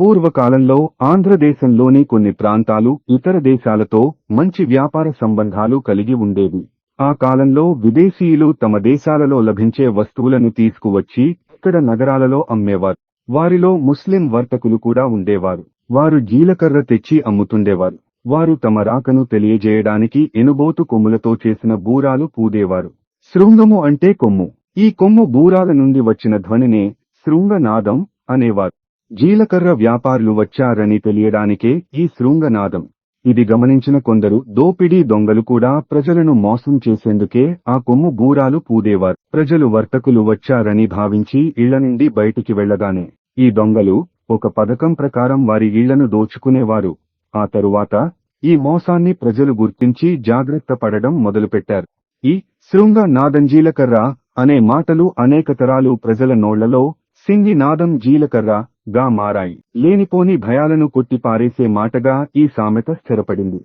పూర్వకాలంలో ఆంధ్రదేశంలోని కొన్ని ప్రాంతాలు ఇతర దేశాలతో మంచి వ్యాపార సంబంధాలు కలిగి ఉండేవి. ఆ కాలంలో విదేశీయులు తమ దేశాలలో లభించే వస్తువులను తీసుకువచ్చి ఇక్కడ నగరాలలో అమ్మేవారు. వారిలో ముస్లిం వర్తకులు కూడా ఉండేవారు. వారు జీలకర్ర తెచ్చి అమ్ముతుండేవారు. వారు తమ రాకను తెలియజేయడానికి ఎనుబోతు కొమ్ములతో చేసిన బూరాలు పూదేవారు. శృంగము అంటే కొమ్ము. ఈ కొమ్ము బూరాల నుండి వచ్చిన ధ్వనినే శృంగనాదం అనేవారు. జీలకర్ర వ్యాపారులు వచ్చారని తెలియడానికే ఈ శృంగనాదం. ఇది గమనించిన కొందరు దోపిడీ దొంగలు కూడా ప్రజలను మోసం చేసేందుకే ఆ కొమ్ము బూరాలు పూదేవారు. ప్రజలు వర్తకులు వచ్చారని భావించి ఇళ్ళ నుండి బయటికి వెళ్ళగానే ఈ దొంగలు ఒక పథకం ప్రకారం వారి ఇళ్ళను దోచుకునేవారు. ఆ తరువాత ఈ మోసాన్ని ప్రజలు గుర్తించి జాగ్రత్త పడడం మొదలుపెట్టారు. ఈ శృంగ నాదం జీలకర్ర అనే మాటలు అనేక తరాలు ప్రజల నోళ్ళలో సింగి నాదం జీలకర్ర గా మారాయి. లేనిపోని భయాలను కొట్టిపారేసే మాటగా ఈ సామెత స్థిరపడింది.